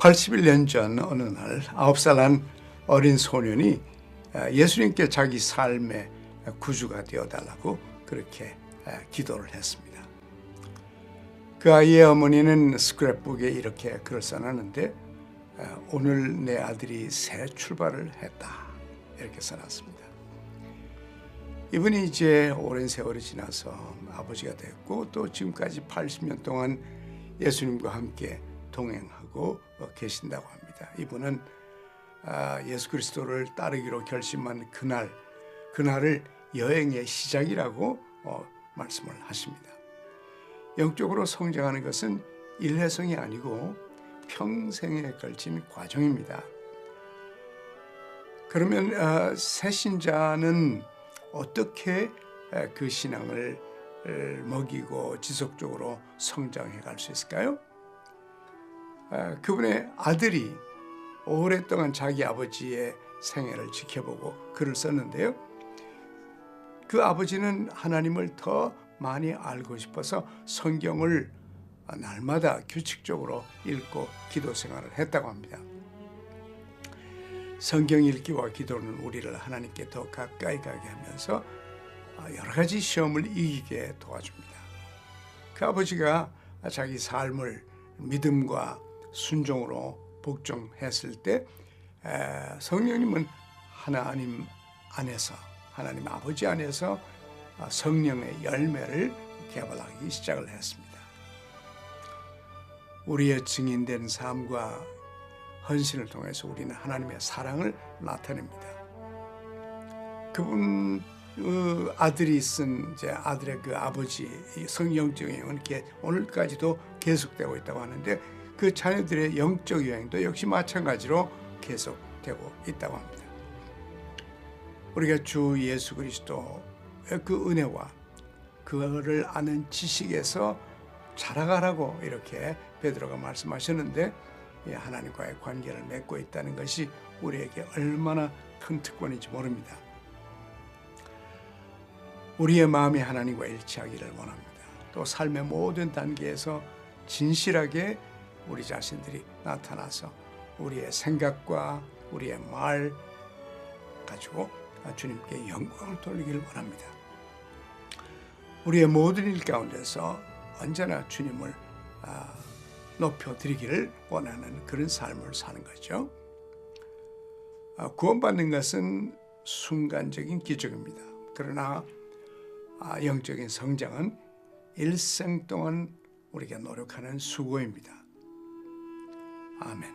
81년 전 어느 날 9살 한 어린 소년이 예수님께 자기 삶의 구주가 되어달라고 그렇게 기도를 했습니다. 그 아이의 어머니는 스크랩북에 이렇게 글을 써놨는데 오늘 내 아들이 새 출발을 했다 이렇게 써놨습니다. 이분이 이제 오랜 세월이 지나서 아버지가 됐고 또 지금까지 80년 동안 예수님과 함께 동행하고 계신다고 합니다. 이분은 아, 예수 그리스도를 따르기로 결심한 그날, 그날을 여행의 시작이라고 어, 말씀을 하십니다. 영적으로 성장하는 것은 일회성이 아니고 평생에 걸친 과정입니다. 그러면 어, 새 신자는 어떻게 그 신앙을 먹이고 지속적으로 성장해 갈 수 있을까요? 그분의 아들이 오랫동안 자기 아버지의 생애를 지켜보고 글을 썼는데요. 그 아버지는 하나님을 더 많이 알고 싶어서 성경을 날마다 규칙적으로 읽고 기도 생활을 했다고 합니다. 성경 읽기와 기도는 우리를 하나님께 더 가까이 가게 하면서 여러 가지 시험을 이기게 도와줍니다. 그 아버지가 자기 삶을 믿음과 순종으로 복종했을 때 성령님은 하나님 안에서 하나님 아버지 안에서 성령의 열매를 개발하기 시작을 했습니다. 우리의 증인된 삶과 헌신을 통해서 우리는 하나님의 사랑을 나타냅니다. 그분 그 아들이 쓴 이제 아들의 그 아버지 성령적 여행은 이렇게 오늘까지도 계속되고 있다고 하는데 그 자녀들의 영적 여행도 역시 마찬가지로 계속되고 있다고 합니다. 우리가 주 예수 그리스도의 그 은혜와 그를 아는 지식에서 자라가라고 이렇게 베드로가 말씀하셨는데 하나님과의 관계를 맺고 있다는 것이 우리에게 얼마나 큰 특권인지 모릅니다. 우리의 마음이 하나님과 일치하기를 원합니다. 또 삶의 모든 단계에서 진실하게 우리 자신들이 나타나서 우리의 생각과 우리의 말 가지고 주님께 영광을 돌리기를 원합니다. 우리의 모든 일 가운데서 언제나 주님을 아, 높여드리기를 원하는 그런 삶을 사는 거죠. 아, 구원받는 것은 순간적인 기적입니다. 그러나 아, 영적인 성장은 일생 동안 우리가 노력하는 수고입니다. 아멘.